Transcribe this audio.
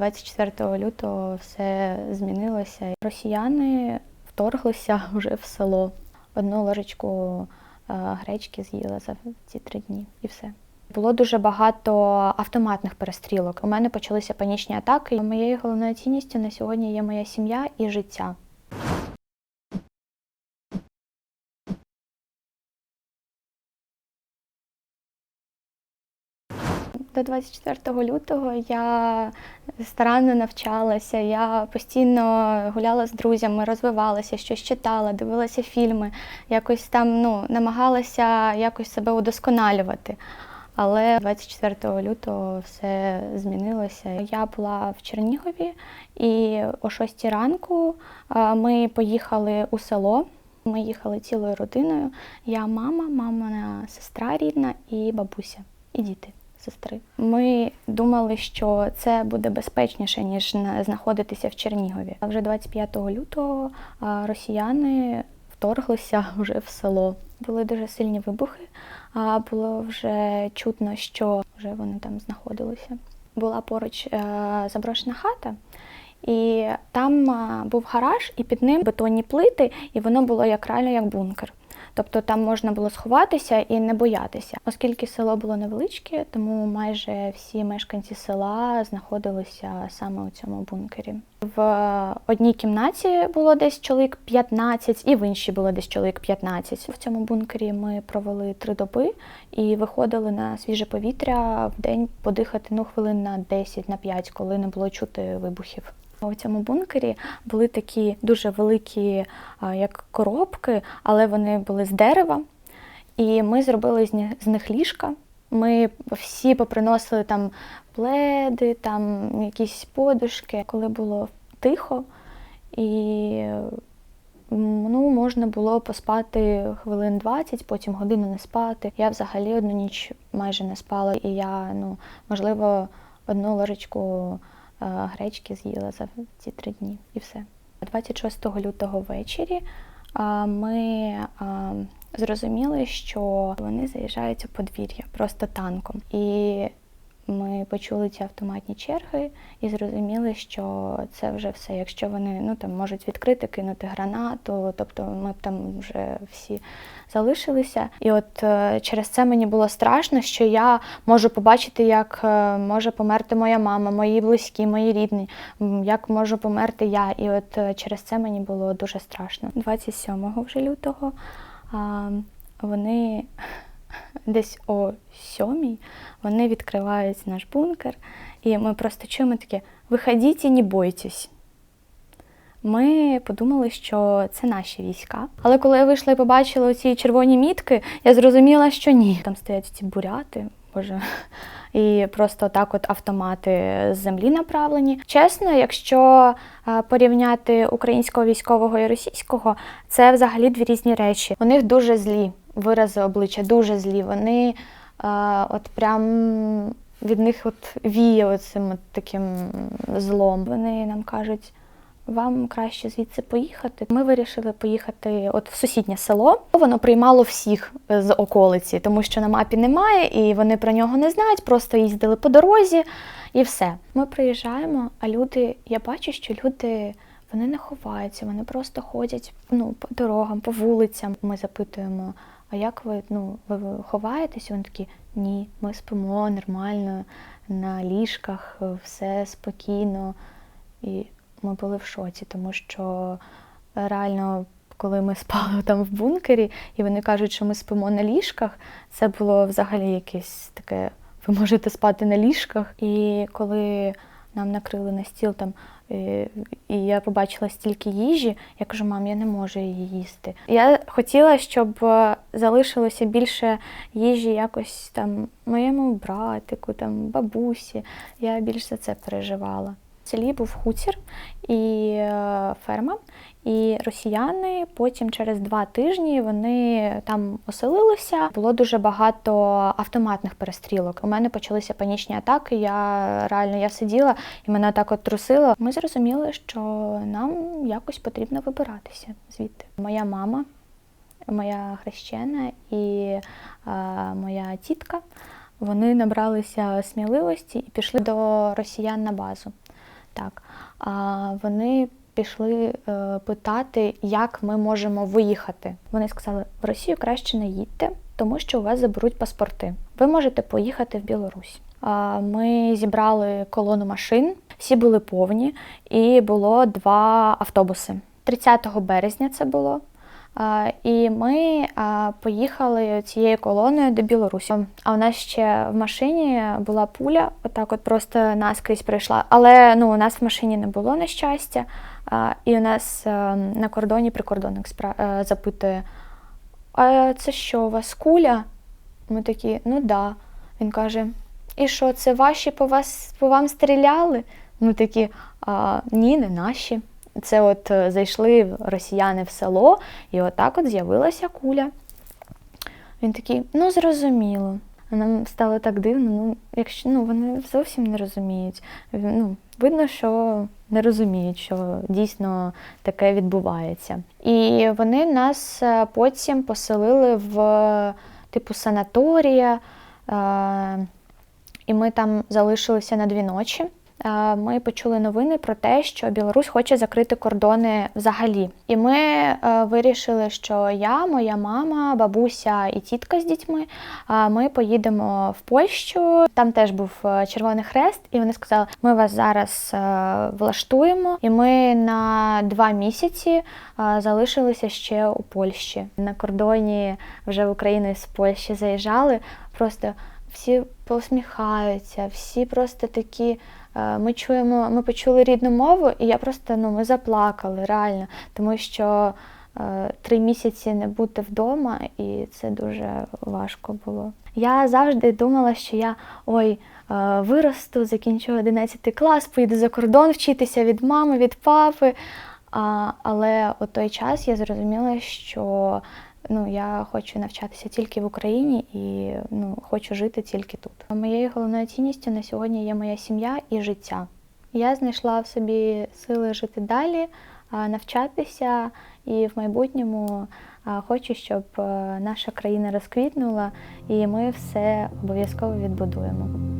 24 лютого все змінилося. Росіяни вторглися вже в село. Одну ложечку е, гречки з'їла за ці три дні і все. Було дуже багато автоматних перестрілок. У мене почалися панічні атаки. Моєю головною цінністю на сьогодні є моя сім'я і життя. До 24 лютого я старанно навчалася, я постійно гуляла з друзями, розвивалася, щось читала, дивилася фільми, якось там ну, намагалася якось себе удосконалювати. Але 24 лютого все змінилося. Я була в Чернігові, і о 6 ранку ми поїхали у село. Ми їхали цілою родиною. Я мама, мамина сестра рідна і бабуся, і діти сестри. Ми думали, що це буде безпечніше, ніж на- знаходитися в Чернігові. А вже 25 лютого росіяни вторглися вже в село. Були дуже сильні вибухи, а було вже чутно, що вже вони там знаходилися. Була поруч е, заброшена хата. І там був гараж, і під ним бетонні плити, і воно було як реально як бункер. Тобто там можна було сховатися і не боятися. Оскільки село було невеличке, тому майже всі мешканці села знаходилися саме у цьому бункері. В одній кімнаті було десь чоловік 15, і в іншій було десь чоловік 15. В цьому бункері ми провели три доби і виходили на свіже повітря в день подихати ну хвилин на 10, на 5, коли не було чути вибухів. У цьому бункері були такі дуже великі, як коробки, але вони були з дерева. І ми зробили з них, ліжка. Ми всі поприносили там пледи, там якісь подушки, коли було тихо. І ну, можна було поспати хвилин 20, потім годину не спати. Я взагалі одну ніч майже не спала, і я, ну, можливо, одну ложечку е, гречки з'їла за ці три дні і все. 26 лютого ввечері ми зрозуміли, що вони заїжджають у подвір'я просто танком. І ми почули ці автоматні черги і зрозуміли, що це вже все. Якщо вони ну там можуть відкрити, кинути гранату, тобто ми б там вже всі залишилися. І от е, через це мені було страшно, що я можу побачити, як е, може померти моя мама, мої близькі, мої рідні, як можу померти я. І от е, через це мені було дуже страшно. 27 вже лютого вони десь о сьомій вони відкривають наш бункер, і ми просто чуємо таке: виходіть і не бойтесь. Ми подумали, що це наші війська. Але коли я вийшла і побачила ці червоні мітки, я зрозуміла, що ні. Там стоять ці буряти, боже. І просто так от автомати з землі направлені. Чесно, якщо е, порівняти українського військового і російського, це взагалі дві різні речі. У них дуже злі вирази обличчя, дуже злі. Вони е, от прям від них от віє оцим от таким злом. Вони нам кажуть. Вам краще звідси поїхати. Ми вирішили поїхати от в сусіднє село. Воно приймало всіх з околиці, тому що на мапі немає, і вони про нього не знають. Просто їздили по дорозі і все. Ми приїжджаємо, а люди, я бачу, що люди вони не ховаються, вони просто ходять ну, по дорогам, по вулицям. Ми запитуємо, а як ви ну, ви ховаєтесь? Вони такі, ні, ми спимо нормально на ліжках, все спокійно. І ми були в шоці, тому що реально, коли ми спали там в бункері, і вони кажуть, що ми спимо на ліжках, це було взагалі якесь таке. Ви можете спати на ліжках. І коли нам накрили на стіл там, е, і я побачила стільки їжі, я кажу, мам, я не можу її їсти. Я хотіла, щоб е, залишилося більше їжі якось там моєму братику, там бабусі. Я більше за це переживала. Селі був хутір і е, ферма, і росіяни потім через два тижні вони там оселилися. Було дуже багато автоматних перестрілок. У мене почалися панічні атаки. Я реально я сиділа і мене так от трусило. Ми зрозуміли, що нам якось потрібно вибиратися звідти. Моя мама, моя хрещена і е, моя тітка. Вони набралися сміливості і пішли до росіян на базу. Так. А вони пішли е, питати, як ми можемо виїхати. Вони сказали: в Росію краще не їдьте, тому що у вас заберуть паспорти. Ви можете поїхати в Білорусь. Ми зібрали колону машин, всі були повні, і було два автобуси. 30 березня це було. І ми поїхали цією колоною до Білорусі. А у нас ще в машині була пуля, отак от просто наскрізь прийшла. Але ну, у нас в машині не було на щастя. І у нас е, на кордоні прикордонник е, запитує: А це що, у вас куля? Ми такі, ну да. Він каже: І що, це ваші по вас по вам стріляли? Ми такі, а, ні, не наші. Це от е, зайшли росіяни в село, і отак от з'явилася куля. Він такий, ну зрозуміло. Нам стало так дивно, ну, якщо ну, вони зовсім не розуміють. Ну, видно, що не розуміють, що дійсно таке відбувається. І вони нас е, потім поселили в е, типу санаторія, і ми там залишилися на дві ночі. Ми почули новини про те, що Білорусь хоче закрити кордони взагалі. І ми е, вирішили, що я, моя мама, бабуся і тітка з дітьми. Ми поїдемо в Польщу. Там теж був е, Червоний Хрест, і вони сказали: ми вас зараз е, влаштуємо. І ми на два місяці залишилися ще у Польщі. На кордоні вже в Україну з Польщі заїжджали. Просто всі посміхаються, всі просто такі. Е, Ми чуємо, ми почули рідну мову, і я просто ну ми заплакали реально, тому що е, три місяці не бути вдома, і це дуже важко було. Я завжди думала, що я ой. е, Виросту, закінчу 11 клас, поїду за кордон вчитися від мами, від папи. А, але у той час я зрозуміла, що ну, я хочу навчатися тільки в Україні і ну, хочу жити тільки тут. Моєю головною цінністю на сьогодні є моя сім'я і життя. Я знайшла в собі сили жити далі, навчатися і в майбутньому хочу, щоб е, наша країна розквітнула і ми все обов'язково відбудуємо.